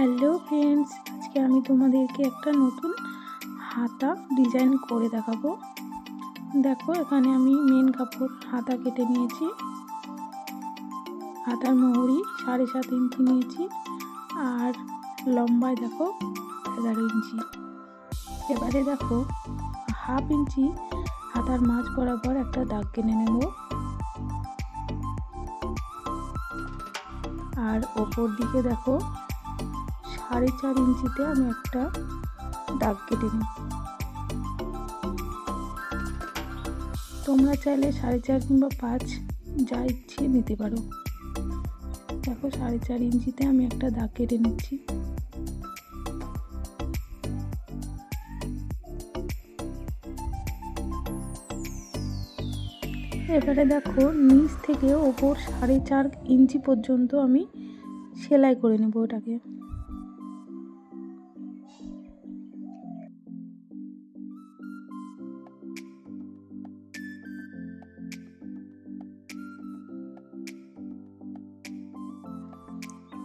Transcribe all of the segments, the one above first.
Hello friends, আজকে আমি তোমাদেরকে একটা নতুন হাতা ডিজাইন করে দেখাবো। দেখো, এখানে আমি মেন কাপড় হাতা কেটে নিয়েছি। হাতার মোহরি সাড়ে সাত ইঞ্চি নিয়েছি। আর লম্বায় দেখো, এগারো ইঞ্চি। এবারে দেখো, হাফ ইঞ্চি হাতার মাঝ বরাবর একটা দাগ কেনে নেব। আর ওপর দিকে দেখো সাড়ে চার ইঞ্চিতে আমি একটা দাগ কেটে নিই। তোমরা চাইলে সাড়ে চার কিংবা পাঁচ যা ইচ্ছে নিতে পারো। দেখো, সাড়ে চার ইঞ্চিতে আমি একটা দাগ কেটে নিচ্ছি। এবারে দেখো, নিচ থেকে ওপর সাড়ে চার ইঞ্চি পর্যন্ত আমি সেলাই করে নেব ওটাকে।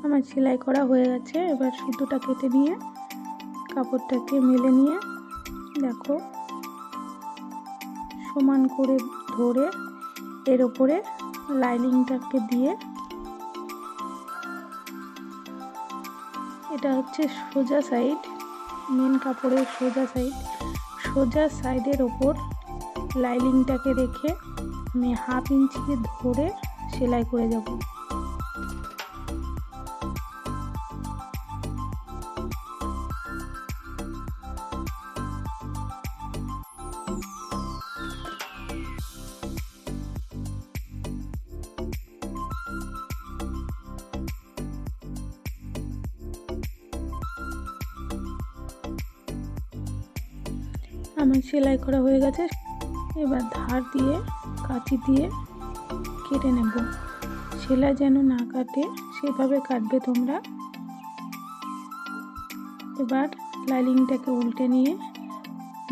আমার সেলাই করা হয়ে গেছে। এবার সুতোটা কেটে নিয়ে, কাপড়টাকে মেলে নিয়ে, দেখো, সমান করে ধরে এর ওপরে লাইনিংটাকে দিয়ে, এটা হচ্ছে সোজা সাইড মেন কাপড়ের সোজা সাইড। সোজা সাইডের ওপর লাইনিংটাকে রেখে আমি হাফ ইঞ্চিকে ধরে সেলাই করে যাব। আমার সেলাই করা হয়ে গেছে। এবার ধার দিয়ে কাঁচি দিয়ে কেটে নেব। সেলাই যেন না কাটে, সেভাবে কাটবে তোমরা। এবার লাইলিংটাকে উল্টে নিয়ে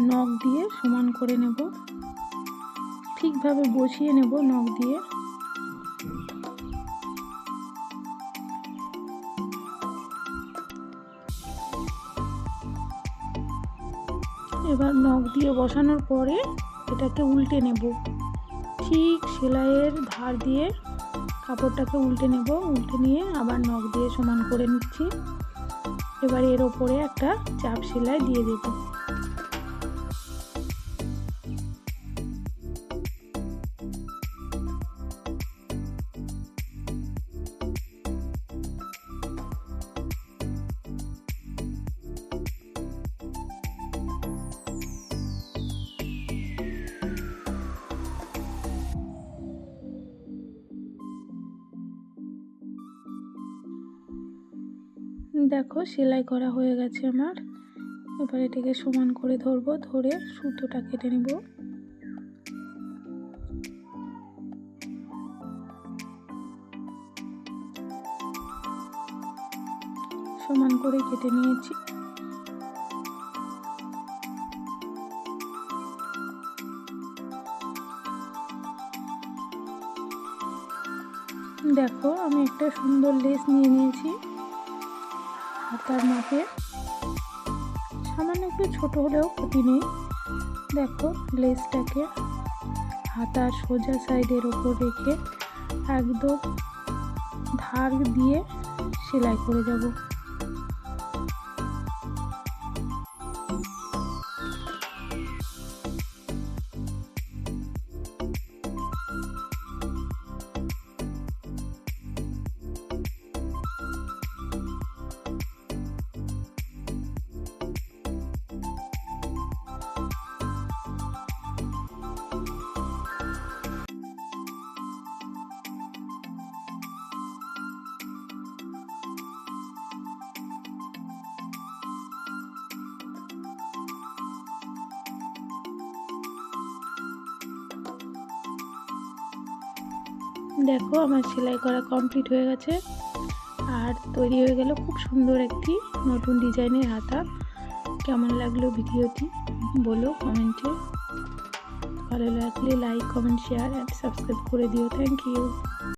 নখ দিয়ে সমান করে নেব। ঠিকভাবে বসিয়ে নেব নখ দিয়ে। এবার নখ দিয়ে বসানোর পরে এটাকে উল্টে নেব। ঠিক সেলাইয়ের ধার দিয়ে কাপড়টাকে উল্টে নেব। উল্টে নিয়ে আবার নখ দিয়ে সমান করে নিচ্ছি। এবার এর ওপরে একটা চাপ সেলাই দিয়ে দেবো। দেখো সেলাই করা হয়ে গেছে আমার। এবার এটাকে সমান করে ধরবো, ধরে সুতোটা কেটে নিব। সমান করে কেটে নিয়েছি। দেখো আমি একটা সুন্দর লেস নিয়ে নিয়েছি। হাতার মাপে সামান্য একটু ছোট হলেও ক্ষতি নেই। দেখো, লেসটাকে হাতার সোজা সাইডের ওপর রেখে একদম ধার দিয়ে সেলাই করে যাব। দেখো আমার সেলাই করা কমপ্লিট হয়ে গেছে। আর তৈরি হয়ে গেল খুব সুন্দর একটি নতুন ডিজাইনের হাতা। কেমন লাগল ভিডিওটি বলো কমেন্টে। ভালো লাগলে like comment share and subscribe করে দিও। Thank you